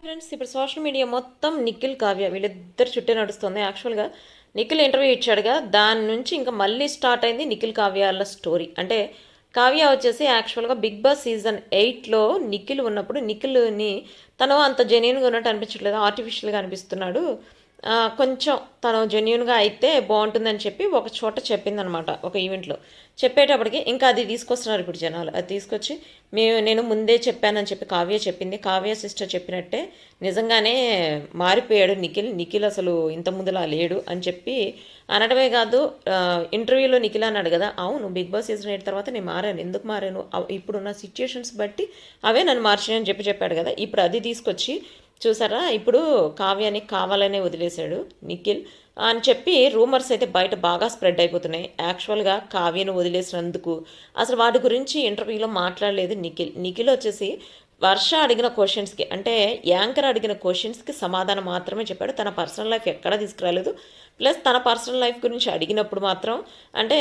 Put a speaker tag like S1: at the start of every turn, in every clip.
S1: Friends ఇప్పుడు social media మొత్తం నిఖిల్ కావ్య వీళ్ళిద్దరు చుట్టే నడుస్తుంది. యాక్చువల్గా నిఖిల్ ఇంటర్వ్యూ ఇచ్చాడుగా. దాని నుంచి ఇంకా మళ్ళీ స్టార్ట్ అయింది నిఖిల్ కావ్యాల స్టోరీ అంటే కావ్య వచ్చేసి యాక్చువల్గా బిగ్ బాస్ సీజన్ ఎయిట్లో నిఖిల్ ఉన్నప్పుడు నిఖిల్ని తను అంత జెన్యున్గా ఉన్నట్టు అనిపించట్లేదు. ఆర్టిఫిషియల్గా అనిపిస్తున్నాడు. కొంచెం తను జెన్యున్గా అయితే బాగుంటుందని చెప్పి ఒక చోట చెప్పిందనమాట ఒక ఈవెంట్లో చెప్పేటప్పటికి ఇంకా అది తీసుకొస్తున్నారు ఇప్పుడు జనాలు. అది తీసుకొచ్చి మేము నేను ముందే చెప్పానని చెప్పి కావ్య చెప్పింది. కావ్య సిస్టర్ చెప్పినట్టే నిజంగానే మారిపోయాడు నిఖిల్. నిఖిల్ అసలు ఇంత ముందులా లేడు అని చెప్పి అనడమే కాదు ఇంటర్వ్యూలో నిఖిల్ అన్నాడు కదా అవును బిగ్ బాస్ సీజన్ ఎయిట్ తర్వాత నేను మారాను. ఎందుకు మారాను? ఇప్పుడున్న సిచ్యుయేషన్స్ బట్టి అవే నన్ను మార్చాయని చెప్పి చెప్పాడు కదా. ఇప్పుడు అది తీసుకొచ్చి చూసారా? ఇప్పుడు కావ్యానికి కావాలనే వదిలేశాడు నిఖిల్. అని చెప్పి రూమర్స్ అయితే బయట బాగా స్ప్రెడ్ అయిపోతున్నాయి. యాక్చువల్గా కావ్యను వదిలేసినందుకు. అసలు వాటి గురించి ఇంటర్వ్యూలో మాట్లాడలేదు నిఖిల్. నిఖిల్ వచ్చేసి వర్ష అడిగిన క్వశ్చన్స్కి అంటే యాంకర్ అడిగిన క్వశ్చన్స్కి సమాధానం మాత్రమే చెప్పాడు. తన పర్సనల్ లైఫ్ ఎక్కడా తీసుకురాలేదు. ప్లస్ తన పర్సనల్ లైఫ్ గురించి అడిగినప్పుడు మాత్రం అంటే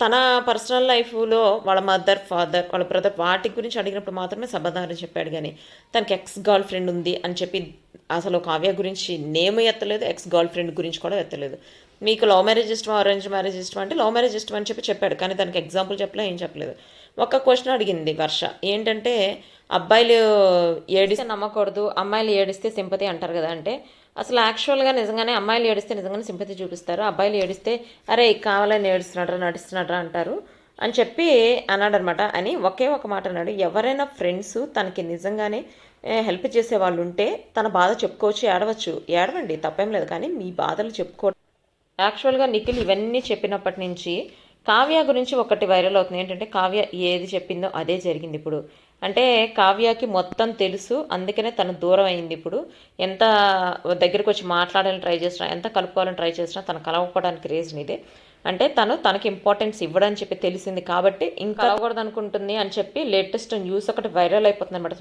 S1: తన పర్సనల్ లైఫ్లో వాళ్ళ మదర్ ఫాదర్ వాళ్ళ బ్రదర్ వాటి గురించి అడిగినప్పుడు మాత్రమే సమాధానం చెప్పాడు కానీ తనకి ఎక్స్ గర్ల్ ఫ్రెండ్ ఉంది అని చెప్పి అసలు కావ్య గురించి నేమ్ ఎత్తలేదు ఎక్స్ గర్ల్ ఫ్రెండ్ గురించి కూడా ఎత్తలేదు. మీకు లవ్ మ్యారేజ్ ఇష్టం అరేంజ్ మ్యారేజ్ ఇష్టం అంటే లవ్ మ్యారేజ్ ఇష్టం అని చెప్పి చెప్పాడు కానీ దానికి ఎగ్జాంపుల్ చెప్పలే ఏం చెప్పలేదు. ఒక క్వశ్చన్ అడిగింది వర్ష ఏంటంటే అబ్బాయిలు ఏడిస్తే నమ్మకూడదు అమ్మాయిలు ఏడిస్తే సింపతి అంటారు కదా అంటే అసలు యాక్చువల్గా నిజంగానే అమ్మాయిలు ఏడిస్తే నిజంగానే సింపతి చూపిస్తారు అబ్బాయిలు ఏడిస్తే అరే కావాలని ఏడుస్తున్నాడు నడుస్తున్నాడు అంటారు. అని చెప్పి అన్నాడనమాట. అని ఒకే ఒక మాట అన్నాడు. ఎవరైనా ఫ్రెండ్స్ తనకి నిజంగానే హెల్ప్ చేసే వాళ్ళు ఉంటే తన బాధ చెప్పుకోవచ్చు ఏడవచ్చు. ఏడవండి తప్పేం లేదు. కానీ మీ బాధలు చెప్పుకో యాక్చువల్గా నిఖిల్ ఇవన్నీ చెప్పినప్పటి నుంచి కావ్య గురించి ఒకటి వైరల్ అవుతుంది. ఏంటంటే కావ్య ఏది చెప్పిందో అదే జరిగింది ఇప్పుడు. అంటే కావ్యకి మొత్తం తెలుసు అందుకనే తను దూరం అయింది ఇప్పుడు. ఎంత దగ్గరికి వచ్చి మాట్లాడాలని ట్రై చేసినా ఎంత కలుపుకోవాలని ట్రై చేసినా తను కలవకపోవడానికి రీజన్ ఇదే. అంటే తను తనకి ఇంపార్టెన్స్ ఇవ్వడని చెప్పి తెలిసింది కాబట్టి ఇంకా కలవకూడదు అనుకుంటుంది అని చెప్పి లేటెస్ట్ న్యూస్ ఒకటి వైరల్ అయిపోతుంది అనమాట